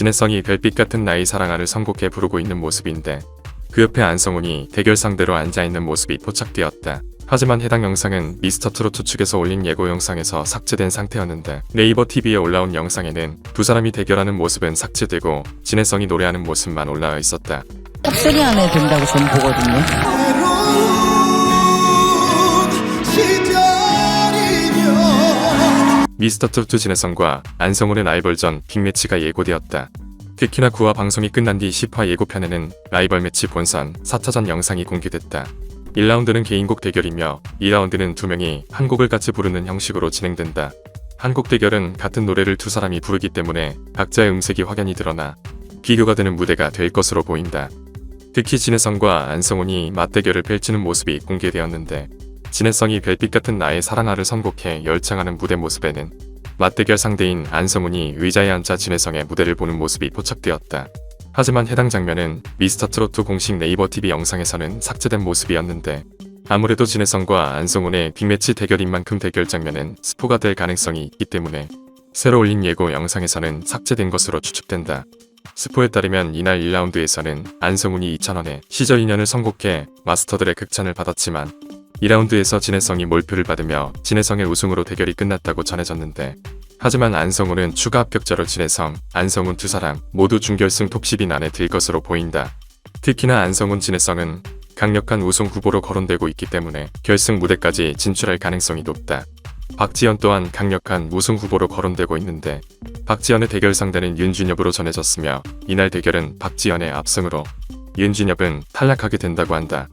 진해성이 별빛 같은 나의 사랑아를 선곡해 부르고 있는 모습인데 그 옆에 안성훈이 대결 상대로 앉아있는 모습이 포착되었다. 하지만 해당 영상은 미스터 트로트 측에서 올린 예고 영상에서 삭제된 상태였는데 네이버 TV에 올라온 영상에는 두 사람이 대결하는 모습은 삭제되고 진해성이 노래하는 모습만 올라와 있었다. 탑3 안에 든다고 저는 보거든요. 미스터 트로트 진해성과 안성훈의 라이벌전 빅매치가 예고되었다. 특히나 9화 방송이 끝난 뒤 10화 예고편에는 라이벌 매치 본선 4차전 영상이 공개됐다. 1라운드는 개인곡 대결이며 2라운드는 두 명이 한 곡을 같이 부르는 형식으로 진행된다. 한곡 대결은 같은 노래를 두 사람이 부르기 때문에 각자의 음색이 확연히 드러나 비교가 되는 무대가 될 것으로 보인다. 특히 진해성과 안성훈이 맞대결을 펼치는 모습이 공개되었는데 진해성이 별빛 같은 나의 사랑아를 선곡해 열창하는 무대 모습에는 맞대결 상대인 안성훈이 의자에 앉아 진해성의 무대를 보는 모습이 포착되었다. 하지만 해당 장면은 미스터 트로트 공식 네이버 TV 영상에서는 삭제된 모습이었는데 아무래도 진해성과 안성훈의 빅매치 대결인 만큼 대결 장면은 스포가 될 가능성이 있기 때문에 새로 올린 예고 영상에서는 삭제된 것으로 추측된다. 스포에 따르면 이날 1라운드에서는 안성훈이 2,000원에 시절 인연을 선곡해 마스터들의 극찬을 받았지만 2라운드에서 진해성이 몰표를 받으며 진해성의 우승으로 대결이 끝났다고 전해졌는데 하지만 안성훈은 추가 합격자로 진해성, 안성훈 두 사람 모두 준결승 톱10인 안에 들 것으로 보인다. 특히나 안성훈 진해성은 강력한 우승 후보로 거론되고 있기 때문에 결승 무대까지 진출할 가능성이 높다. 박지연 또한 강력한 우승 후보로 거론되고 있는데 박지연의 대결 상대는 윤준엽으로 전해졌으며 이날 대결은 박지연의 압승으로 윤준엽은 탈락하게 된다고 한다.